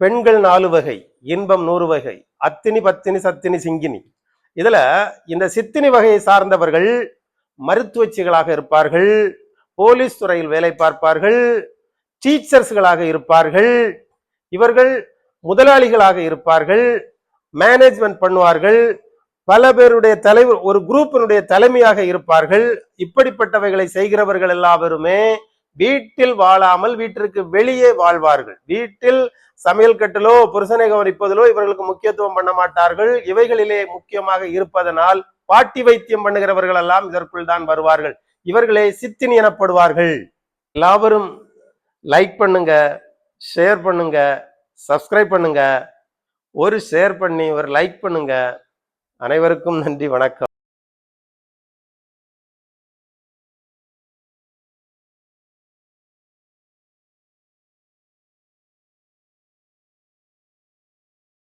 பெண்கள் நாலு வகை இன்பம் நூறு வகை அத்தினி பத்தினி சத்தினி சிங்கினி. இதுல இந்த சித்தினி வகையை சார்ந்தவர்கள் மருத்துவச்சிகளாக இருப்பார்கள் போலீஸ் துறையில் வேலை பார்ப்பார்கள் டீச்சர்ஸ்களாக இருப்பார்கள் இவர்கள் முதலாளிகளாக இருப்பார்கள் மேனேஜ்மெண்ட் பண்ணுவார்கள் பல பேருடைய தலைவர் ஒரு குரூப்பினுடைய தலைமையாக இருப்பார்கள் இப்படிப்பட்டவைகளை செய்கிறவர்கள் எல்லாருமே வீட்டில் வாழாமல் வீட்டிற்கு வெளியே வாழ்வார்கள். வீட்டில் சமையல் கட்டிலோ புருஷனை கவனிப்பதிலோ இவர்களுக்கு முக்கியத்துவம் பண்ண மாட்டார்கள். இவைகளிலே முக்கியமாக இருப்பதனால் பாட்டி வைத்தியம் பண்ணுகிறவர்கள் எல்லாம் இதற்குள் தான் வருவார்கள். இவர்களே சித்தினி எனப்படுவார்கள். எல்லாவரும் லைக் பண்ணுங்க ஷேர் பண்ணுங்க சப்ஸ்கிரைப் பண்ணுங்க. ஒரு ஷேர் பண்ணி ஒரு லைக் பண்ணுங்க. அனைவருக்கும் நன்றி வணக்கம்.